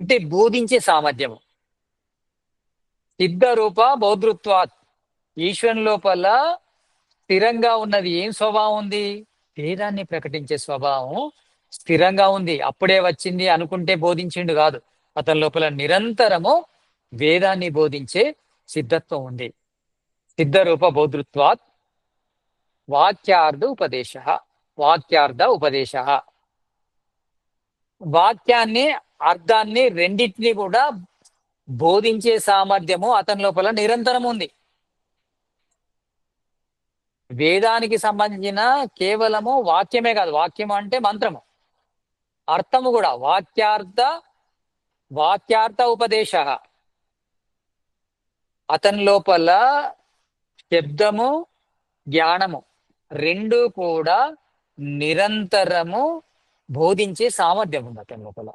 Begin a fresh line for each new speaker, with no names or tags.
అంటే బోధించే సామర్థ్యము. సిద్ధ రూప బౌద్ధృత్వాత్. ఈశ్వరుని లోపల స్థిరంగా ఉన్నది ఏం స్వభావం ఉంది? వేదాన్ని ప్రకటించే స్వభావం స్థిరంగా ఉంది. అప్పుడే వచ్చింది అనుకుంటే బోధించిండు కాదు. అతని లోపల నిరంతరము వేదాన్ని బోధించే సిద్ధత్వం ఉంది. సిద్ధరూప బౌద్ధృత్వాత్. వాక్యార్థ ఉపదేశ. వాక్యార్థ ఉపదేశ. వాక్యాన్ని అర్థాన్ని రెండింటిని కూడా బోధించే సామర్థ్యము అతని లోపల నిరంతరం ఉంది. వేదానికి సంబంధించిన కేవలము వాక్యమే కాదు వాక్యం అంటే మంత్రము. అర్థము కూడా వాక్యార్థ వాక్యార్థ ఉపదేశ. అతని లోపల శబ్దము జ్ఞానము రెండు కూడా నిరంతరము బోధించే సామర్థ్యం ఉంది అతని లోపల.